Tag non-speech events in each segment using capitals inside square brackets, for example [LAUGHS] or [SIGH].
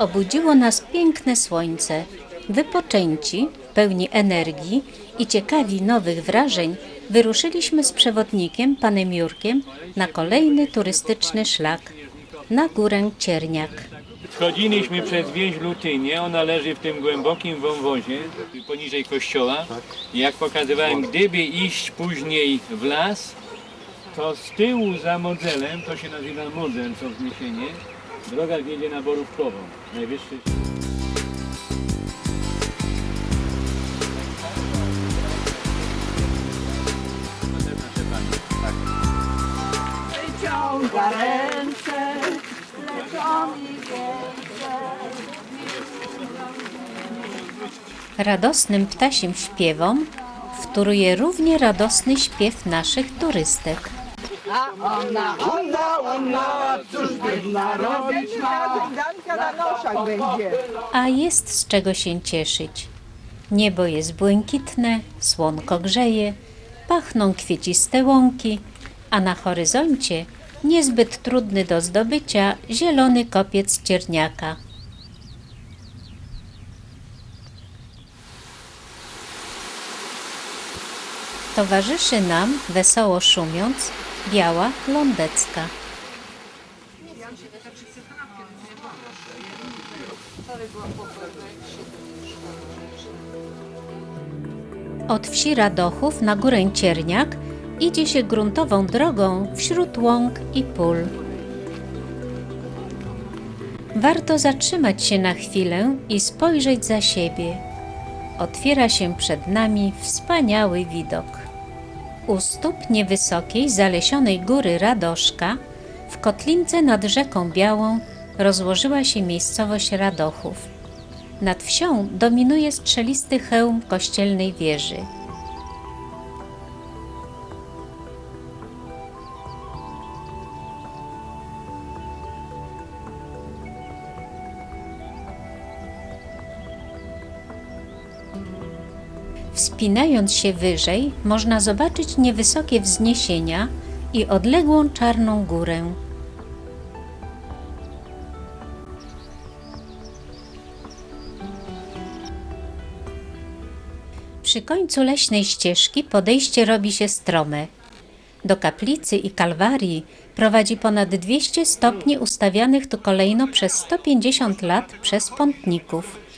Obudziło nas piękne słońce. Wypoczęci, pełni energii i ciekawi nowych wrażeń, wyruszyliśmy z przewodnikiem, panem Jurkiem, na kolejny turystyczny szlak, na górę Cierniak. Schodziliśmy przez wieś Lutynię, ona leży w tym głębokim wąwozie poniżej kościoła. Jak pokazywałem, gdyby iść później w las, to z tyłu za Modzelem, to się nazywa Modzel, to wzniesienie, droga wiedzie na Borówkową, najwyższy Wyciąga ręce. Radosnym ptasim śpiewom wtóruje równie radosny śpiew naszych turystek. Ona, ona, ona, cóż biedna robić ma? Danka na noszach będzie. A jest z czego się cieszyć. Niebo jest błękitne, słonko grzeje, pachną kwieciste łąki, a na horyzoncie niezbyt trudny do zdobycia zielony kopiec cierniaka. Towarzyszy nam, wesoło szumiąc, biała lądecka. Od wsi Radochów na górę Cierniak idzie się gruntową drogą wśród łąk i pól. Warto zatrzymać się na chwilę i spojrzeć za siebie. Otwiera się przed nami wspaniały widok. U stóp niewysokiej, zalesionej góry Radoszka, w kotlince nad rzeką Białą, rozłożyła się miejscowość Radochów. Nad wsią dominuje strzelisty hełm kościelnej wieży. Wspinając się wyżej, można zobaczyć niewysokie wzniesienia i odległą czarną górę. Przy końcu leśnej ścieżki podejście robi się strome. Do kaplicy i kalwarii prowadzi ponad 200 stopni ustawianych tu kolejno przez 150 lat przez pątników.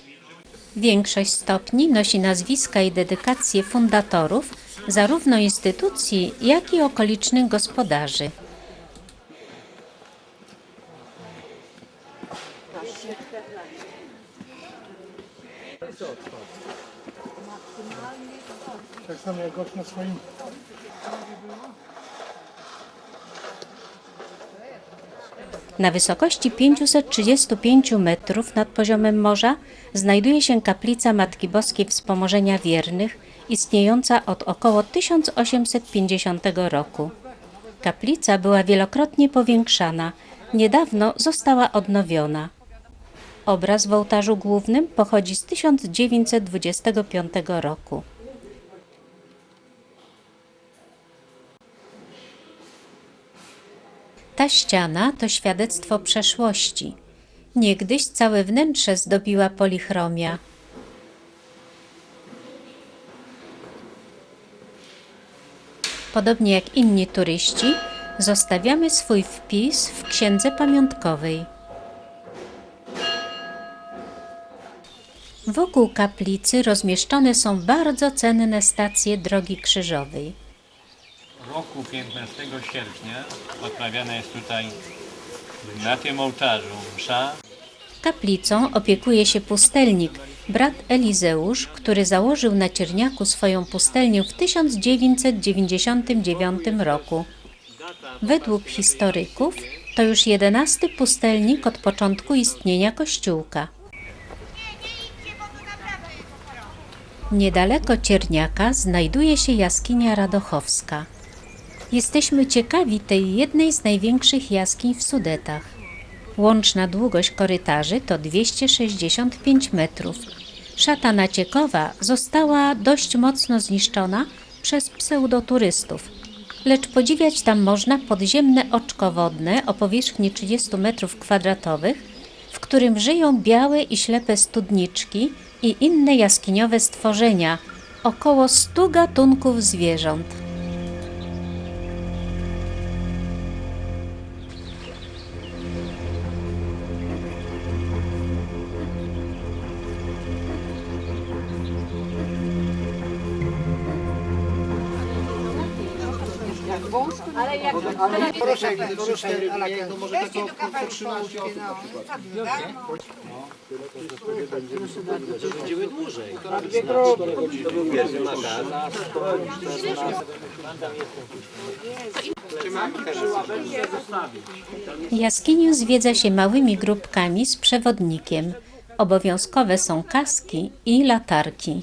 Większość stopni nosi nazwiska i dedykacje fundatorów zarówno instytucji, jak i okolicznych gospodarzy. Tak samo jak na swoim Na wysokości 535 metrów nad poziomem morza znajduje się kaplica Matki Boskiej Wspomożenia Wiernych, istniejąca od około 1850 roku. Kaplica była wielokrotnie powiększana, niedawno została odnowiona. Obraz w ołtarzu głównym pochodzi z 1925 roku. Ta ściana to świadectwo przeszłości. Niegdyś całe wnętrze zdobiła polichromia. Podobnie jak inni turyści, zostawiamy swój wpis w księdze pamiątkowej. Wokół kaplicy rozmieszczone są bardzo cenne stacje drogi krzyżowej. Roku 15 sierpnia odprawiana jest tutaj na tym ołtarzu msza. Kaplicą opiekuje się pustelnik, brat Elizeusz, który założył na Cierniaku swoją pustelnię w 1999 roku. Według historyków to już jedenasty pustelnik od początku istnienia kościółka. Niedaleko Cierniaka znajduje się jaskinia Radochowska. Jesteśmy ciekawi tej jednej z największych jaskiń w Sudetach. Łączna długość korytarzy to 265 metrów. Szata naciekowa została dość mocno zniszczona przez pseudoturystów, lecz podziwiać tam można podziemne oczko wodne o powierzchni 30 metrów kwadratowych, w którym żyją białe i ślepe studniczki i inne jaskiniowe stworzenia, około stu gatunków zwierząt. Jaskinię zwiedza się małymi grupkami z przewodnikiem. Obowiązkowe są kaski i latarki.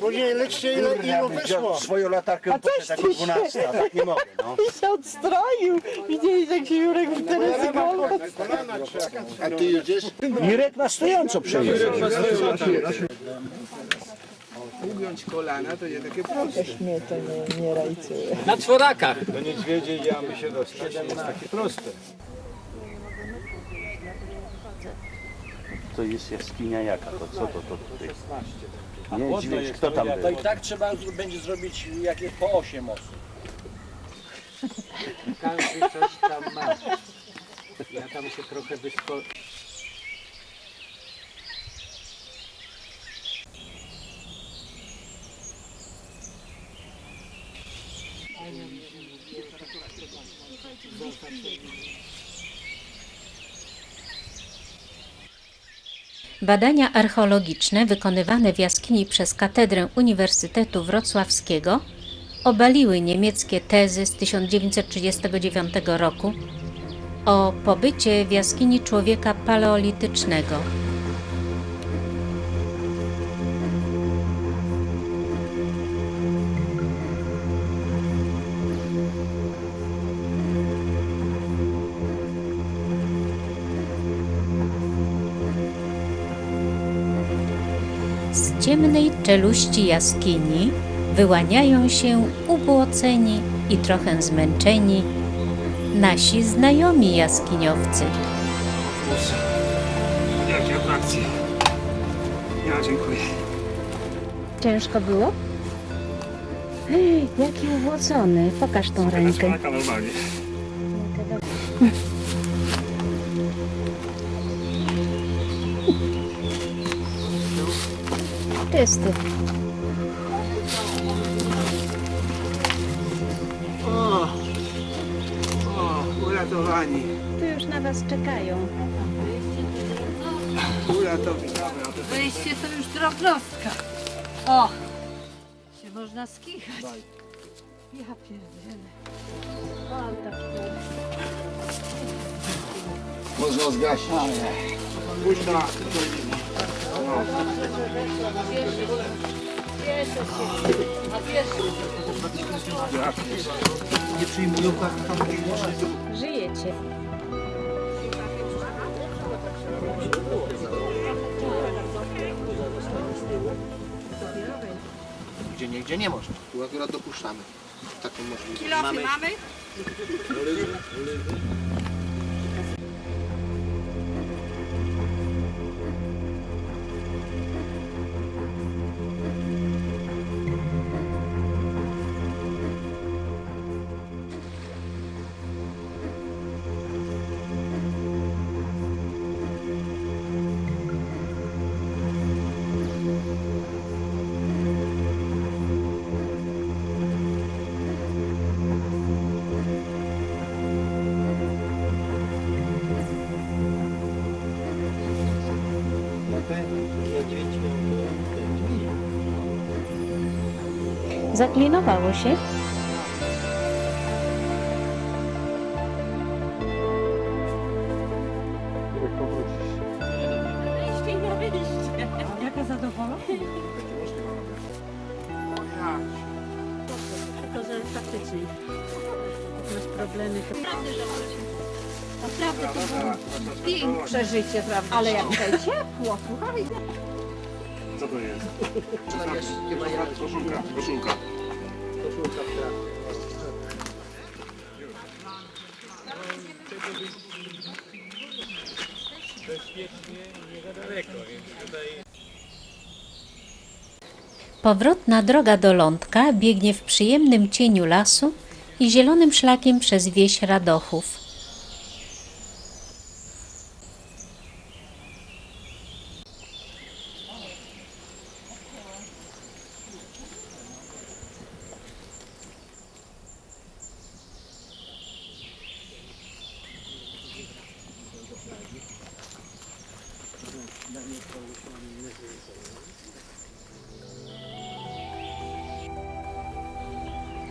Później liczcie ile ilu wyszło. Swoją latarkę poszedł jako 12, a tak nie mogę. No. [LAUGHS] I się odstroił. Widzieliście jak się Jurek w Teresy Golf A ty jedziesz? Mirek na stojąco przejeżdża. Ugiąć kolana to nie takie proste. mnie to nie, nie rajcuje. Na czworakach. Do niedźwiedziej jamy się dostać nie jest takie proste. To jest jaskinia jaka? To co to, to tutaj? Nie, dźwiedź, kto tam był? To i tak trzeba będzie zrobić jakieś po 8 osób. Każdy coś tam ma. Ja tam się trochę wysko... Badania archeologiczne wykonywane w jaskini przez Katedrę Uniwersytetu Wrocławskiego obaliły niemieckie tezy z 1939 roku o pobycie w jaskini człowieka paleolitycznego. Z ciemnej czeluści jaskini wyłaniają się ubłoceni i trochę zmęczeni nasi znajomi jaskiniowcy. Jakie atrakcje. Ja dziękuję. Ciężko było? Ej, jaki ubłocony. Pokaż tą rękę. normalnie. Czysty. O, o, uratowani. Tu już na was czekają. Uratowani. Dobra, to Wyjście to już drobnostka. O! Się można skichać. Ja pierdzielę. Można zgasić. pójdź na... Żyjecie. Gdzie nie, gdzie nie można. Tu akurat dopuszczamy taką możliwość. Kilofy mamy? Zaklinowało się? Jaka zadowolona? Tylko, że faktycznie problemy. Masz problemy, to naprawdę, że Naprawdę to było większe życie, prawda? Ale jak tutaj ciepło, słuchaj. Co to jest? To jest chyba jeden. Koszulka, koszulka. Koszulka w trakcie. Powrotna droga do lądka biegnie w przyjemnym cieniu lasu i zielonym szlakiem przez wieś Radochów.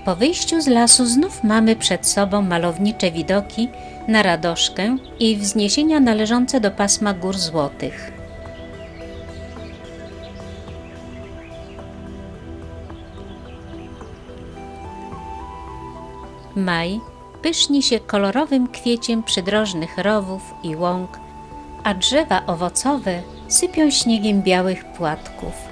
Po wyjściu z lasu znów mamy przed sobą malownicze widoki na Radoszkę i wzniesienia należące do pasma Gór Złotych. Maj pyszni się kolorowym kwieciem przydrożnych rowów i łąk, a drzewa owocowe sypią śniegiem białych płatków.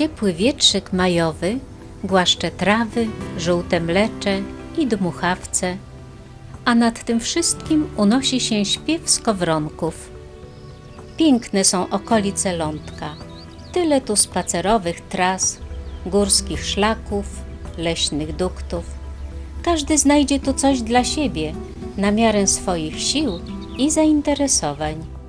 Ciepły wietrzyk majowy głaszcze trawy, żółte mlecze i dmuchawce, a nad tym wszystkim unosi się śpiew skowronków. Piękne są okolice lądka. Tyle tu spacerowych tras, górskich szlaków, leśnych duktów. Każdy znajdzie tu coś dla siebie, na miarę swoich sił i zainteresowań.